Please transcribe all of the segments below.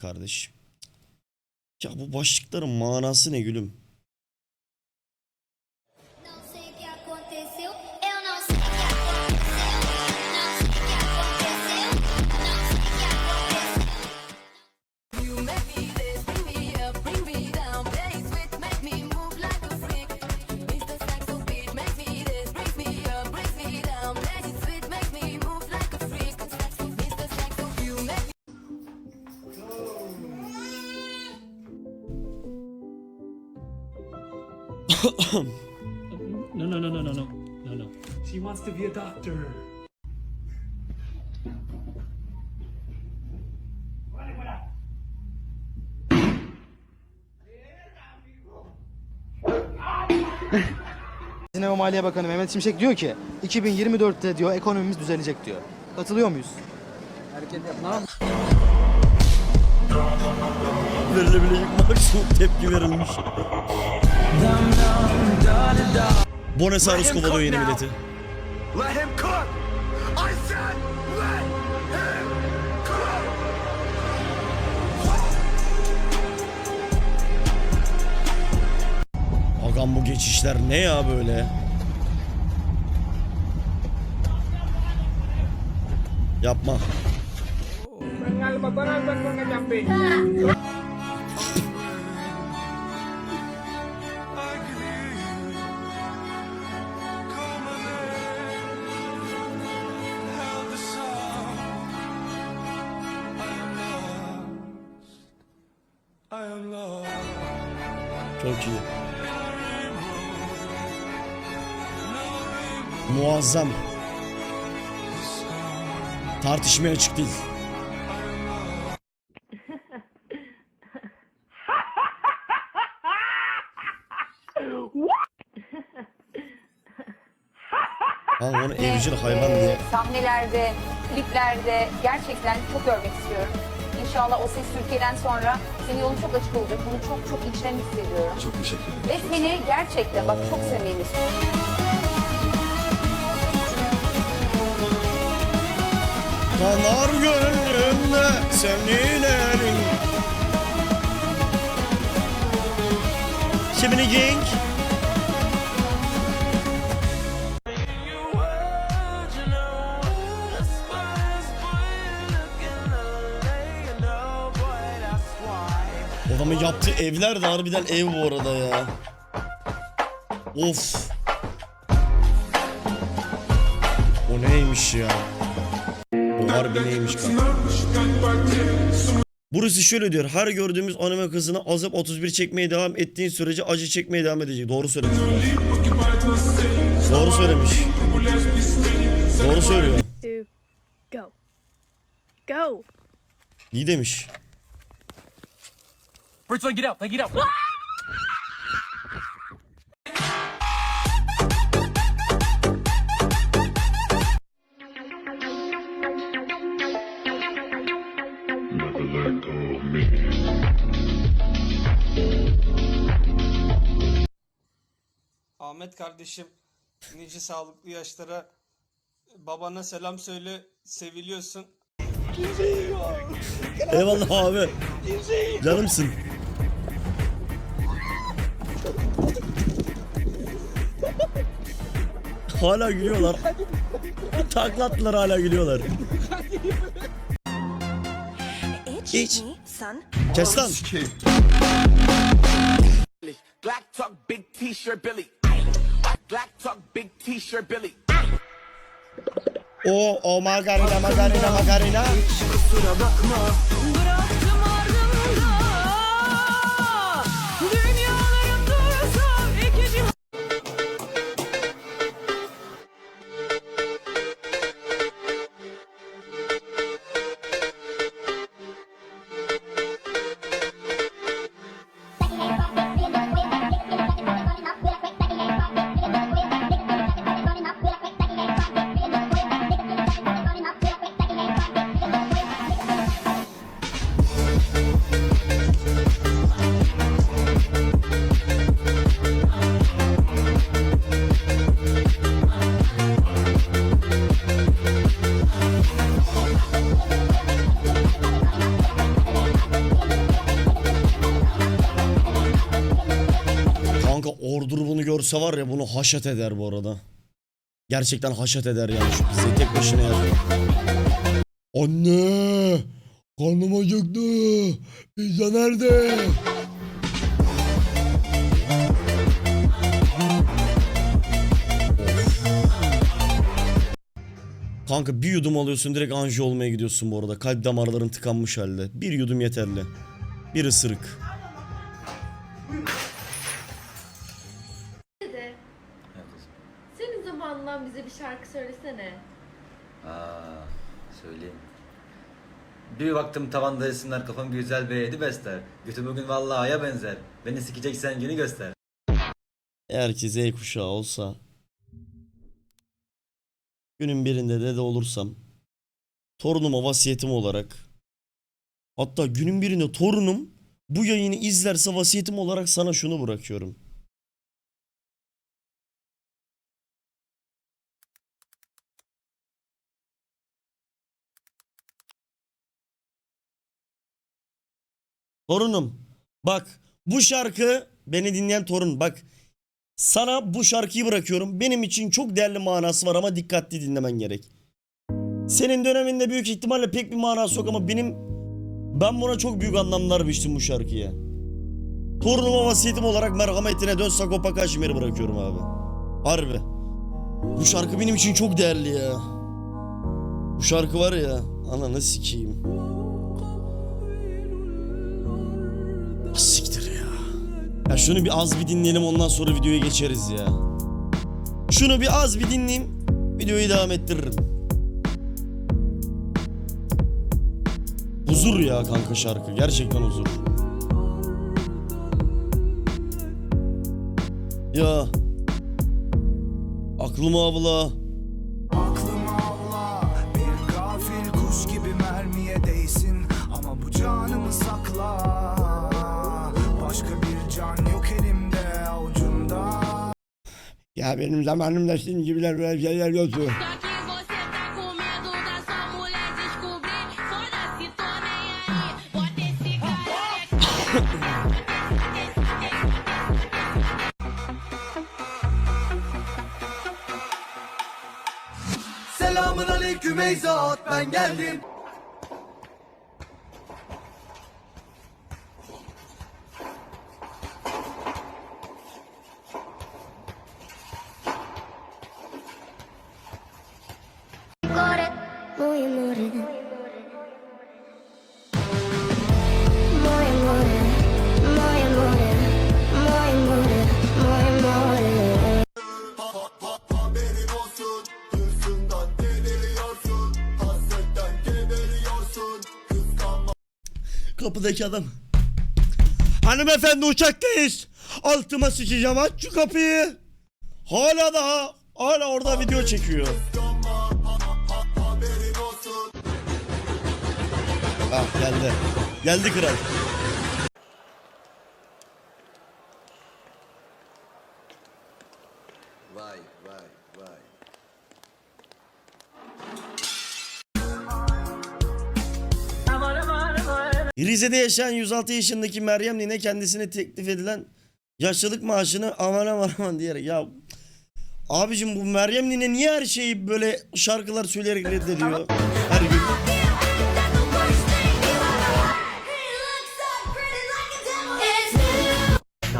kardeşim. Ya bu başlıkların manası ne gülüm? No, no, no, no, no, no, no, no. She wants to be a doctor. Hazine ve Maliye Bakanı Mehmet Şimşek diyor ki 2024'te diyor ekonomimiz düzelecek diyor. Katılıyor muyuz? Verilebilecek maksimum tepki verilmiş. Buenos Aires kovalıyor yeni milleti. Let him cook! I said let him cook! Agam bu geçişler ne ya böyle? Yapma. Çok iyi. Muazzam. Tartışmaya açık değil. Lan onu evcil hayvan diye. Sahnelerde, kliplerde gerçekten çok görmek istiyorum. İnşallah o ses Türkiye'den sonra senin yolun çok açık olacak. Bunu çok çok içten hissediyorum. Çok teşekkür ederim. Ve seni gerçekten bak çok samimi. Kanar gönlümde senin elin. Şimdi King. Adamın yaptığı evler de harbiden ev bu arada ya. Of. O neymiş ya? O harbi neymiş? Burası şöyle diyor. Her gördüğümüz anime kızına azıp 31 çekmeye devam ettiğin sürece acı çekmeye devam edecek. Doğru söylemiş. Doğru söylemiş. Doğru söylüyor. go. Go. İyi demiş. First one, get out. Like, get out. Ahmet kardeşim nice sağlıklı yaşlara babana selam söyle seviliyorsun. Eyvallah abi. Canımsın. Hala gülüyorlar. Taklattılar hala gülüyorlar. İç. Kes lan. Black talk, big t-shirt Billy. Black talk, big t-shirt Billy. O o magarina magarina magarina. Bıraktım görse var ya bunu haşet eder bu arada. Gerçekten haşet eder yani şu pizzayı tek başına yer. Anne! Karnım acıktı. Pizza nerede? Kanka bir yudum alıyorsun direkt anji olmaya gidiyorsun bu arada. Kalp damarların tıkanmış halde. Bir yudum yeterli. Bir ısırık. Bir baktım tavanda resimler kafam güzel ve yedi besler. Götü bugün vallahi aya benzer. Beni sikeceksen günü göster. Eğer ki Z kuşağı olsa günün birinde dede olursam torunuma vasiyetim olarak hatta günün birinde torunum bu yayını izlerse vasiyetim olarak sana şunu bırakıyorum. Torunum bak bu şarkı beni dinleyen torun bak sana bu şarkıyı bırakıyorum. Benim için çok değerli manası var ama dikkatli dinlemen gerek. Senin döneminde büyük ihtimalle pek bir manası yok ama benim ben buna çok büyük anlamlar biçtim bu şarkıya. Torunuma vasiyetim olarak merhametine dön Sagopa Kajmer'i bırakıyorum abi. Harbi. Bu şarkı benim için çok değerli ya. Bu şarkı var ya ananı sikeyim. Siktir ya. Ya şunu bir az bir dinleyelim ondan sonra videoya geçeriz ya. Şunu bir az bir dinleyeyim. Videoyu devam ettiririm. Huzur ya kanka şarkı. Gerçekten huzur. Ya. Aklıma abla. Ya benim zamanımda sizin gibiler böyle şeyler yoktu. Selamun aleyküm Eyzat ben geldim. Kapıdaki adam. Hanımefendi uçaktayız. Altıma sıçacağım aç şu kapıyı. Hala daha hala orada video çekiyor. Ah geldi. Geldi kral. Rize'de yaşayan 106 yaşındaki Meryem Nine kendisine teklif edilen yaşlılık maaşını aman aman aman diyerek ya abicim bu Meryem Nine niye her şeyi böyle şarkılar söyleyerek reddediyor her gün?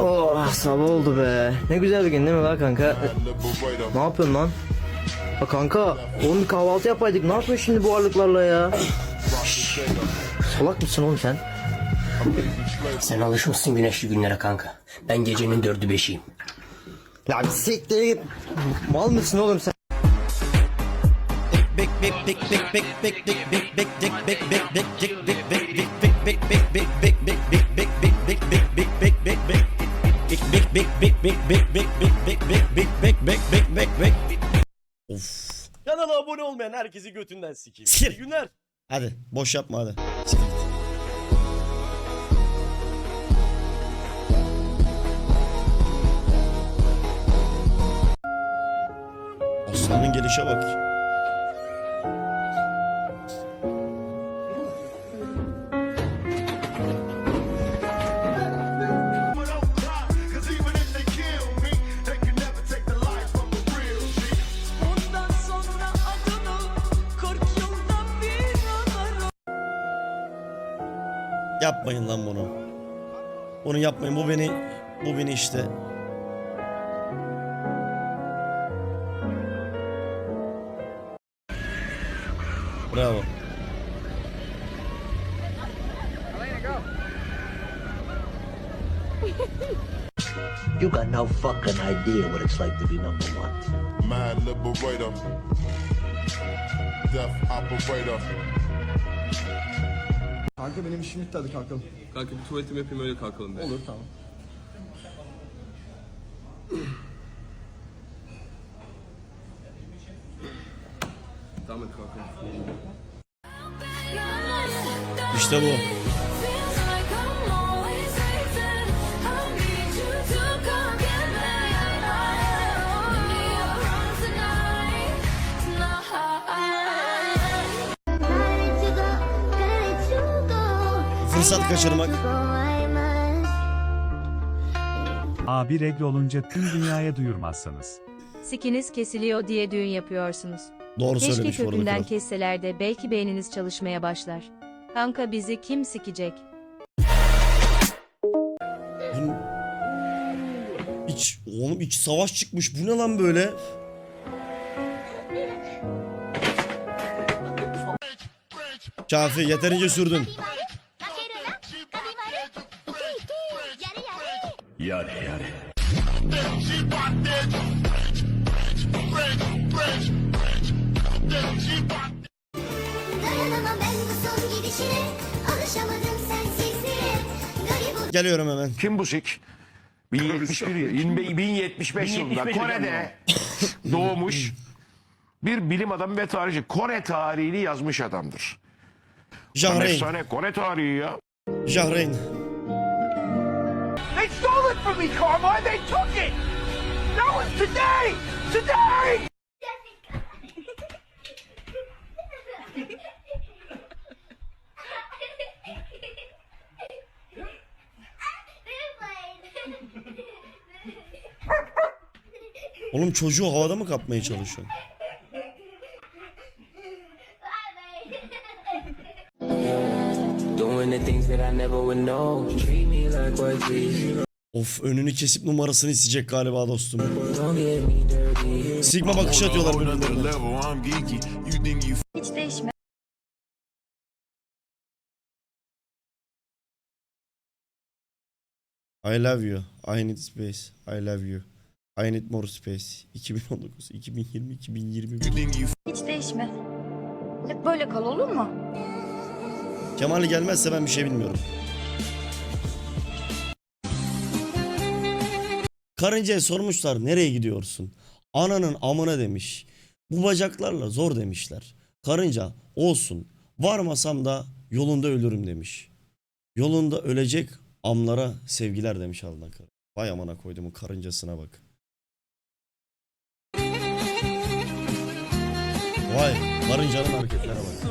Oh sabah oldu be. Ne güzel bir gün değil mi lan kanka? Ne yapıyorsun lan? Ha kanka oğlum bir kahvaltı yapaydık. Ne yapıyorsun şimdi bu ağırlıklarla ya? Şşş. Solak mısın oğlum sen? Sen alışmışsın güneşli günlere kanka. Ben gecenin dördü beşiyim. Ya bir siktir git. Mal mısın oğlum sen? Of. Kanala abone olmayan herkesi götünden sikeyim. İyi günler. Hadi boş yapma hadi. Aslanın gelişe bak. Yapmayın lan bunu. Bunu yapmayın. Bu beni bu beni işte. Bravo. You got no fucking idea what it's like to be number one. Mad liberator. Death operator. Kanka benim işim bitti hadi kalkalım. Kanka bir tuvaletimi yapayım öyle kalkalım be. Olur tamam. Tamam hadi kalkalım. İşte bu. Fırsat kaçırmak. A1 regl olunca tüm dünyaya duyurmazsanız. Sikiniz kesiliyor diye düğün yapıyorsunuz. Doğru Keşke söylemiş bu arada kökünden kral. kesseler de belki beyniniz çalışmaya başlar. Kanka bizi kim sikecek? Bunun... İç, oğlum iç savaş çıkmış. Bu ne lan böyle? Kafi yeterince sürdün. Geliyorum hemen. Kim bu sik? 1071 yıl- 1075 yılında Kore'de doğmuş bir bilim adamı ve tarihçi. Kore tarihini yazmış adamdır. Lan Jahreyn. Efsane Kore tarihi ya. Jahreyn. They stole it from me, Carmine! They took it! That was today! Today! Oğlum çocuğu havada mı kapmaya çalışıyor? Doing the things that I never would know. Treat me like what's easy. Of önünü kesip numarasını isteyecek galiba dostum. Sigma bakış atıyorlar birbirlerine. Hiç değişme. I love you. I need space. I love you. I need more space. 2019, 2020, 2021. think you Hiç değişme. Hep böyle kal olur mu? Kemal gelmezse ben bir şey bilmiyorum. Karıncaya sormuşlar nereye gidiyorsun? Ananın amına demiş. Bu bacaklarla zor demişler. Karınca olsun varmasam da yolunda ölürüm demiş. Yolunda ölecek amlara sevgiler demiş Aldan Karı. Vay amına koyduğumun karıncasına bak. Vay karıncanın hareketlerine bak.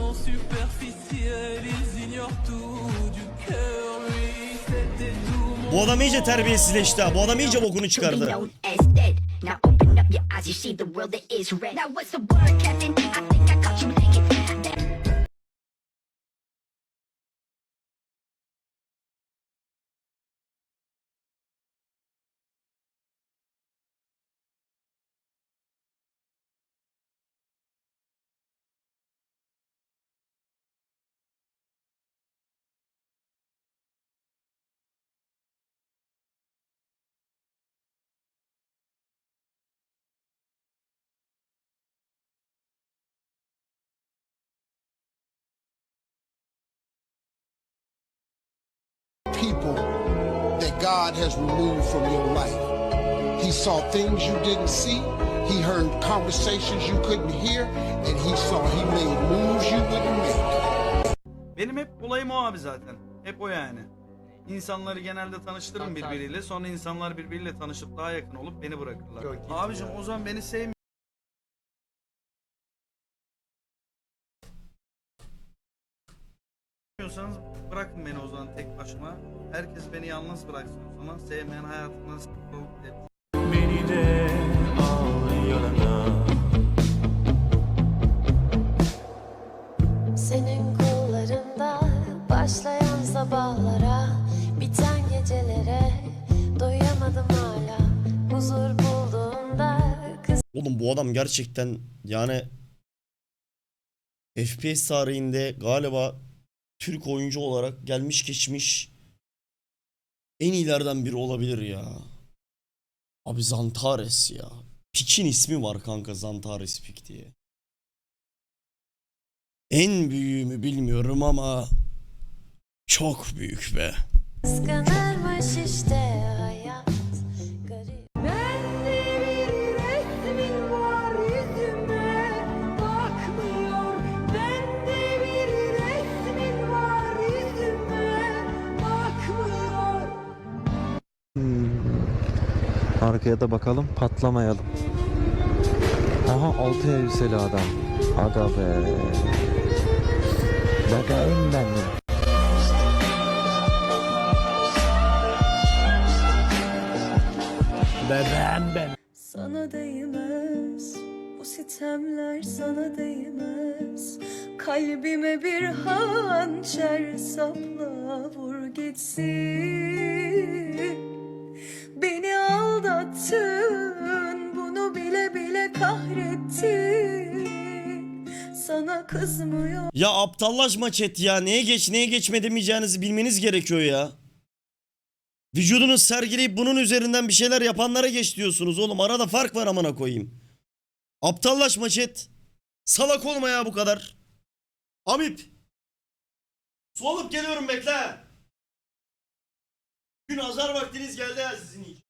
Bu adam iyice terbiyesizleşti. Bu adam iyice bokunu çıkardı. Now open up your eyes, you see the world that is red. Now what's the word, Captain? I think I caught you naked. God has removed from your life. He saw things you didn't see. He heard conversations you couldn't hear, and he saw he made moves you wouldn't make. Benim hep olayım o abi zaten. Hep o yani. İnsanları genelde tanıştırırım birbiriyle. Sonra insanlar birbiriyle tanışıp daha yakın olup beni bırakırlar. Abicim o zaman beni sevmiyorsanız bırakın beni o zaman tek başıma. Herkes beni yalnız bıraksın o zaman. Sevmeyen hayatından. Beni de al yanına. Senin kollarında başlayan sabahlara, biten gecelere doyamadım hala. Huzur bulduğumda kız Oğlum bu adam gerçekten yani FPS tarihinde galiba Türk oyuncu olarak gelmiş geçmiş en iyilerden biri olabilir ya. Abi Zantares ya. Pik'in ismi var kanka Zantares Pik diye. En büyüğümü bilmiyorum ama çok büyük be. kıskanırmış işte Arkaya da bakalım patlamayalım. Aha altı elbiseli adam. Aga be. Bakayım ben de. Bebeğim ben. Sana değmez bu sitemler sana değmez Kalbime bir hançer sapla vur gitsin aldattın bunu bile bile kahrettin Sana kızmıyor Ya aptallaşma chat ya. Neye geç neye geçme demeyeceğinizi bilmeniz gerekiyor ya. Vücudunu sergileyip bunun üzerinden bir şeyler yapanlara geç diyorsunuz oğlum. Arada fark var amına koyayım. Aptallaşma chat. Salak olma ya bu kadar. Amip. Su alıp geliyorum bekle. Gün azar vaktiniz geldi ya sizin ilk.